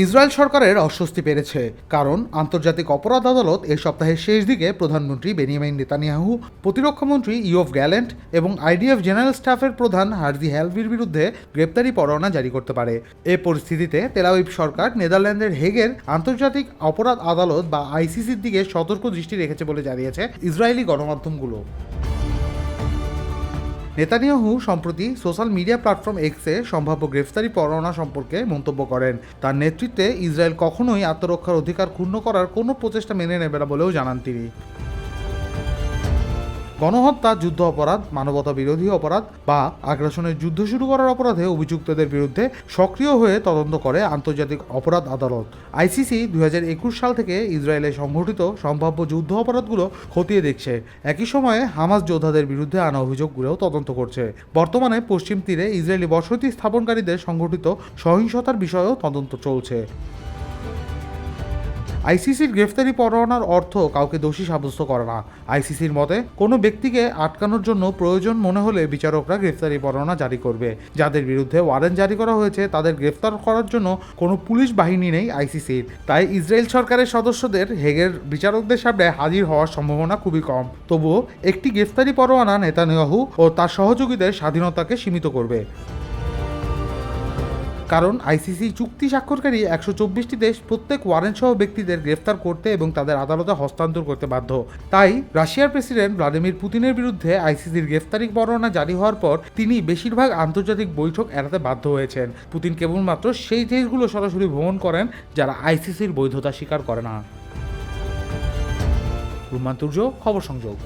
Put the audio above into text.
Israel সরকারের অস্বস্তি বেড়েছে কারণ আন্তর্জাতিক অপরাধ আদালত এ সপ্তাহের শেষ দিকে প্রধানমন্ত্রী বেনিয়ামিন নেতানিয়াহু, প্রতিরক্ষামন্ত্রী ইয়ফ গ্যালেন্ট এবং আইডিএফ জেনারেল স্টাফের প্রধান হার্জি হ্যালভির বিরুদ্ধে গ্রেপ্তারি পরোয়ানা জারি করতে পারে। এ পরিস্থিতিতে তেলাউইব সরকার নেদারল্যান্ডের হেগের আন্তর্জাতিক অপরাধ আদালত বা আইসিসির দিকে সতর্ক দৃষ্টি রেখেছে বলে জানিয়েছে ইসরায়েলি গণমাধ্যমগুলো। নেতানিয়াহু সম্প্রতি সোশ্যাল মিডিয়া প্ল্যাটফর্ম এক্সে সম্ভাব্য গ্রেফতারি পরোয়ানা সম্পর্কে মন্তব্য করেন। তার নেতৃত্বে ইসরায়েল কখনোই আত্মরক্ষার অধিকার ক্ষুণ্ণ করার কোনো প্রচেষ্টা মেনে নেবে না বলেও জানান তিনি। গণহত্যা, যুদ্ধ অপরাধ, মানবতা বিরোধী অপরাধ বা আগ্রাসনের যুদ্ধ শুরু করার অপরাধে অভিযুক্তদের বিরুদ্ধে সক্রিয় হয়ে তদন্ত করে আন্তর্জাতিক অপরাধ আদালত। আইসিসি দুই হাজার একুশ সাল থেকে ইসরায়েলে সংঘটিত সম্ভাব্য যুদ্ধ অপরাধগুলো খতিয়ে দেখছে। একই সময়ে হামাস যোদ্ধাদের বিরুদ্ধে আনা অভিযোগগুলোও তদন্ত করছে। বর্তমানে পশ্চিম তীরে ইসরায়েলি বসতি স্থাপনকারীদের সংঘটিত সহিংসতার বিষয়েও তদন্ত চলছে। আইসিসির গ্রেফতারি পরোয়ানার অর্থ কাউকে দোষী সাব্যস্ত করে না। আইসিসির মতে, কোনো ব্যক্তিকে আটকানোর জন্য প্রয়োজন মনে হলে বিচারকরা গ্রেফতারি পরোয়ানা জারি করবে। যাদের বিরুদ্ধে ওয়ারেন্ট জারি করা হয়েছে, তাদের গ্রেফতার করার জন্য কোনো পুলিশ বাহিনী নেই আইসিসির। তাই ইসরায়েল সরকারের সদস্যদের হেগের বিচারকদের সামনে হাজির হওয়ার সম্ভাবনা খুবই কম। তবুও একটি গ্রেফতারি পরোয়ানা নেতানিয়াহু ও তার সহযোগীদের স্বাধীনতাকে সীমিত করবে। কারণ আইসিসি চুক্তি স্বাক্ষরকারী একশো চব্বিশটি দেশ প্রত্যেক ওয়ারেন্ট সহ ব্যক্তিদের গ্রেফতার করতে এবং তাদের আদালতে হস্তান্তর করতে বাধ্য। তাই রাশিয়ার প্রেসিডেন্ট ভ্লাদিমির পুতিনের বিরুদ্ধে আইসিসির গ্রেফতারি পরোয়ানা জারি হওয়ার পর তিনি বেশিরভাগ আন্তর্জাতিক বৈঠক এড়াতে বাধ্য হয়েছেন। পুতিন কেবলমাত্র সেই দেশগুলো সরাসরি ভ্রমণ করেন যারা আইসিসির বৈধতা স্বীকার করে না। রুমান্তুর্য খবর সংযোগ।